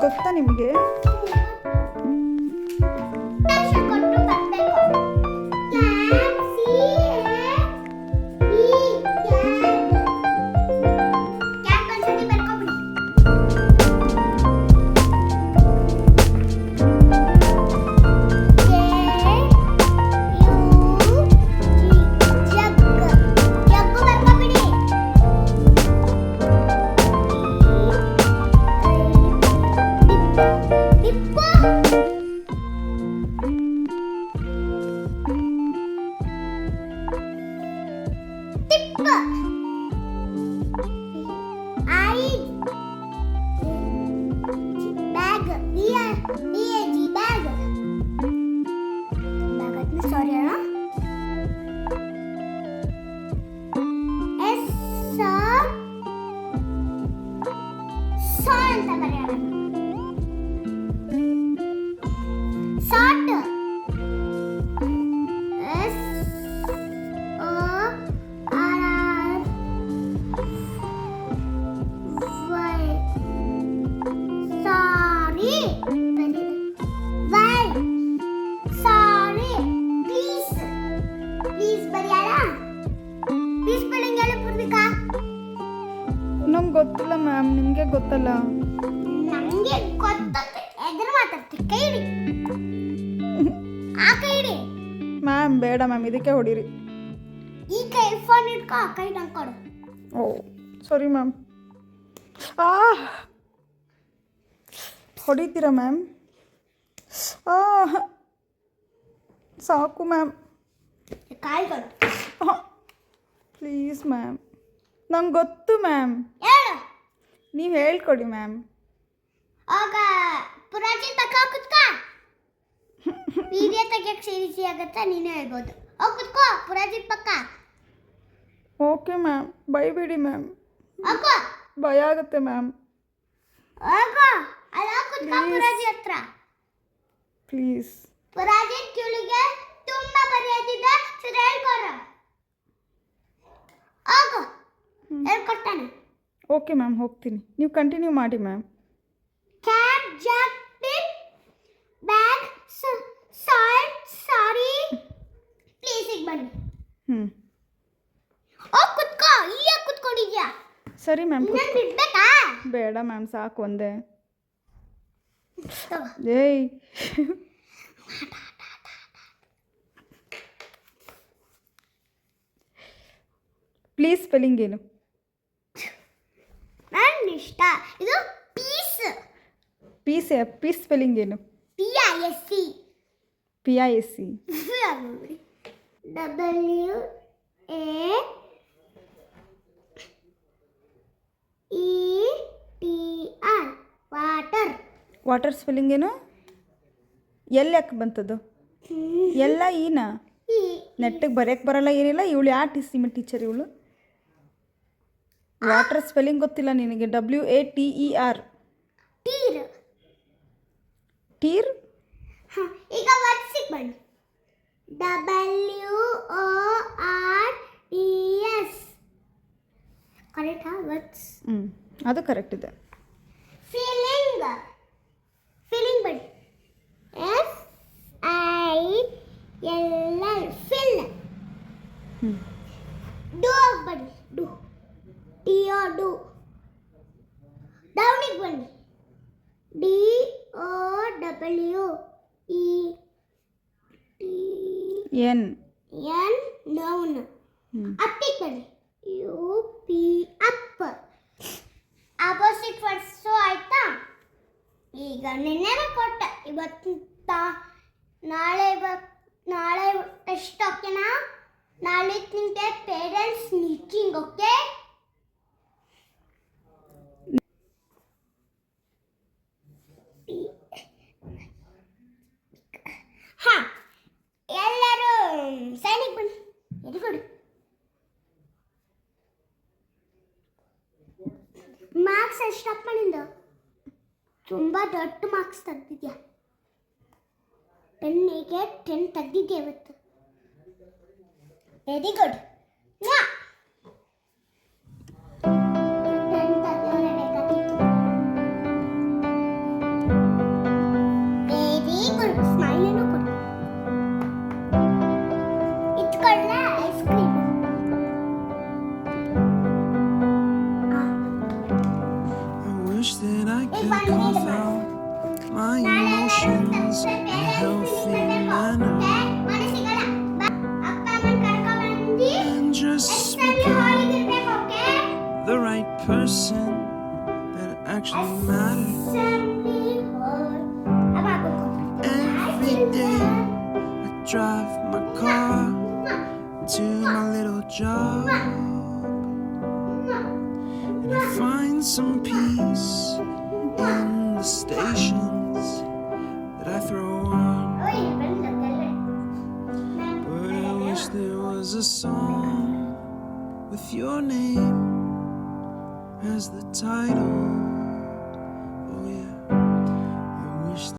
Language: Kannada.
ಗೊತ್ತಾ ನಿಮಗೆ 这个 ನಂಗೆ ಗೊತ್ತಿಲ್ಲ ಮ್ಯಾಮ್ ನಿಮಗೆ ಗೊತ್ತಲ್ಲ? ನಮಗೆ ಎದುರು ಮಾತಾಡ್ತೀವಿ ಕೈ ಆ ಕೈ ಮ್ಯಾಮ್ ಬೇಡ ಮ್ಯಾಮ್ ಇದಕ್ಕೆ ಹೊಡೀರಿ. ಈ ಕೈ ಫೋನ್ ಇಟ್ಕೋ ಆ ಕೈ ನಂಗೆ ಕೊಡು. Oh sorry ma'am. ಆ ಹೊಡಿತೀರಾ ಮ್ಯಾಮ್? ಆ ಸಾಕು ಮ್ಯಾಮ್. ಕಾಯಿ ಕೊಡು. Please ma'am. ನಂಗೆ ಗೊತ್ತು ಮ್ಯಾಮ್. ಹೇಳು. ನೀವು ಹೇಳ್ಕೊಡಿ ಮ್ಯಾಮ್. ಆಗ ಪುರಾಜಿತ್ ತಕ ಕುತ್ಕ. ವೀರ್ಯ ತೆಗಿಯಕ್ಕೆ ಈಸಿ ಆಗತ್ತೆ ನೀನೇ ಹೇಳ್ಬೋದು. ಓ ಕುತ್ಕೋ ಪುರಾಜಿತ್ ಪಕ್ಕ ಓಕೆ ಮ್ಯಾಮ್. ಬೈಬೇಡಿ ಮ್ಯಾಮ್. ಹೋಗೋ ಭಯ ಆಗುತ್ತೆ ಮ್ಯಾಮ್. ಹೋಗೋ ಅಲ್ಲ ಕುತ್ಕೋ Please. ಪುರಾಜಿ ಹತ್ರ. ಪ್ಲೀಸ್ ಪುರಾಜಿತ್ ಇವಳಿಗೆ ತುಂಬಾ ಬರೆಯೋದಿದೆ ಸರಿ ಹೇಳ್ಕೊಡ. ಹೋಗು ಹೇಳ್ಕೊಡ್ತಾನೆ ಓಕೆ ಮ್ಯಾಮ್ ಹೋಗ್ತೀನಿ ನೀವು ಕಂಟಿನ್ಯೂ ಮಾಡಿ ma'am cab jacket bag salt sorry ಪ್ಲೀಸಿಗೆ ಬನ್ನಿ ಹ್ಞೂ ಹೋಗ್ ಕುತ್ಕೋ ಈಗ ಕುತ್ಕೊಂಡಿದ್ಯಾ ಸರಿ ಮ್ಯಾಮ್ ಇನ್ನೊಂದು ಬಿಡ್ಬೇಕಾ ಬೇಡ ಮ್ಯಾಮ್ ಸಾಕು ಒಂದೇ ತಗೋ. ಏಯ್ ಪ್ಲೀಸ್ ಸ್ಪೆಲ್ಲಿಂಗ್ ಏನು ಪೀಸ್ ಪಿ ಸ್ಪೆಲ್ಲಿಂಗ್ ಏನು? P I S C P I S C W A E T R water water spelling ಏನು? ಎಲ್ಲಿ ಯಾಕೆ ಬಂತದ್ದು ಎಲ್ಲ ಈನಾ ನೆಟ್ಟಿಗೆ ಬರೆಯಕ್ಕೆ ಬರಲ್ಲ ಏನಿಲ್ಲ. ಇವಳು ಯಾ ಟಿ ಸಿ ಟೀಚರ್ ಇವಳು? ವಾಟರ್ ಸ್ಪೆಲ್ಲಿಂಗ್ ಗೊತ್ತಿಲ್ಲ ನಿನಗೆ. W A T E R tour tour ಹ, ಈಗ ವರ್ಡ್ಸಿಗೆ ಬನ್ನಿ W O R E S ಕರೆಕ್ಟಾ ವರ್ಡ್ಸ್ ಹ್ಞೂ ಅದು ಕರೆಕ್ಟ್ ಇದೆ ಫೀಲಿಂಗ್ ಫೀಲಿಂಗ್ ಬನ್ನಿ F I L L fill ಹ್ಞೂ ಡು ಬನ್ನಿ ಡು ಟಿ ಓ ಡು ಡೌನಿಗೆ ಬನ್ನಿ D O W E N N noun ಬನ್ನಿ U P up opposite words ಆಯ್ತಾ? ಈಗ ನಿನ್ನೆ ಕೊಟ್ಟ. ಇವತ್ತು? ನಾಳೆ ಇವತ್ತು ನಾಳೆ ಎಷ್ಟು ಓಕೆನಾ ನಾಳೆ ನಿಮಗೆ ಪೇರೆಂಟ್ಸ್ ಮೀಟಿಂಗ್ ಓಕೆ ಎಷ್ಟಪ್ಪ ನಿಂದು ತುಂಬ ದೊಡ್ಡ ಮಾರ್ಕ್ಸ್ ತೆಗ್ದಿದ್ಯಾ? ಟೆನ್ನಿಗೆ ಟೆನ್ ತೆಗ್ದಿದ್ಯಾ ಇವತ್ತು? Very good very because all my emotions are healthy and I know. just become the right person that actually matters. Every day I drive my car to my little job and I find some peace the stations that I throw on. But I wish there was a song with your name as the title.